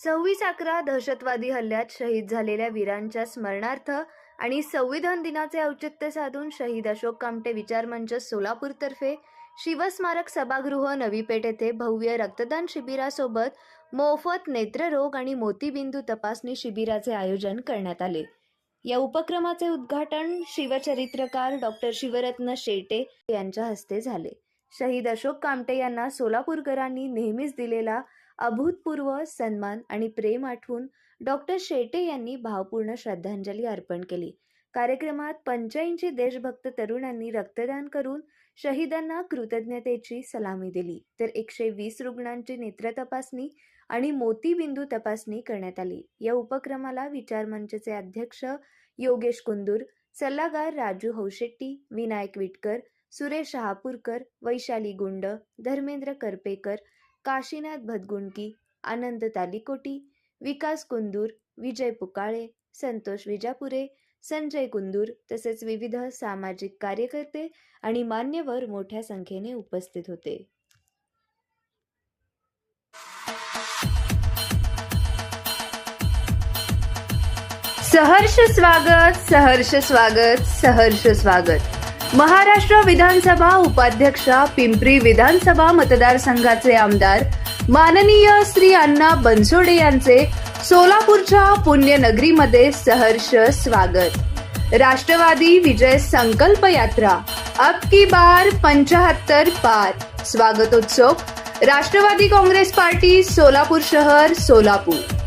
सव्वीस अकरा दहशतवादी हल्ल्यात शहीद झालेल्या वीरांच्या स्मरणार्थ आणि संविधान दिनाचे औचित्य साधून शहीद अशोक कामटे विचार मंच सोलापूरतर्फे शिवस्मारक सभागृह नवी पेठ येथे भव्य रक्तदान शिबिरासोबत मोफत नेत्ररोग आणि मोतीबिंदू तपासणी शिबिराचे आयोजन करण्यात आले. या उपक्रमाचे उद्घाटन शिवचरित्रकार डॉक्टर शिवरत्न शेटे यांच्या हस्ते झाले. शहीद अशोक कामटे यांना सोलापूरकरांनी नेहमीच दिलेला अभूतपूर्व सन्मान आणि प्रेम आठवून डॉक्टर शेटे यांनी भावपूर्ण श्रद्धांजली अर्पण केली. कार्यक्रमात पंच्याऐंशी देशभक्त तरुणांनी रक्तदान करून शहीदांना कृतज्ञतेची सलामी दिली. तर एकशे वीस रुग्णांची नेत्र तपासणी आणि मोतीबिंदू तपासणी करण्यात आली. या उपक्रमाला विचारमंचचे अध्यक्ष योगेश कुंदूर सल्लागार राजू हौशेट्टी विनायक विटकर सुरेश शहापूरकर वैशाली गुंड धर्मेंद्र करपेकर काशीनाथ भदगुंडकी आनंद तालिकोटी विकास कुंदूर विजय पुकाळे संतोष विजापुरे संजय कुंदूर तसेच विविध सामाजिक कार्यकर्ते आणि मान्यवर मोठ्या संख्येने उपस्थित होते. सहर्ष स्वागत सहर्ष स्वागत सहर्ष स्वागत. महाराष्ट्र विधानसभा उपाध्यक्षा पिंपरी विधानसभा मतदारसंघाचे आमदार माननीय श्री अण्णा बनसोडे यांचे सोलापूरच्या पुण्यनगरीमध्ये सहर्ष स्वागत. राष्ट्रवादी विजय संकल्प यात्रा अब की बार पंचाहत्तर पार. स्वागतोत्सव राष्ट्रवादी काँग्रेस पार्टी सोलापूर शहर सोलापूर.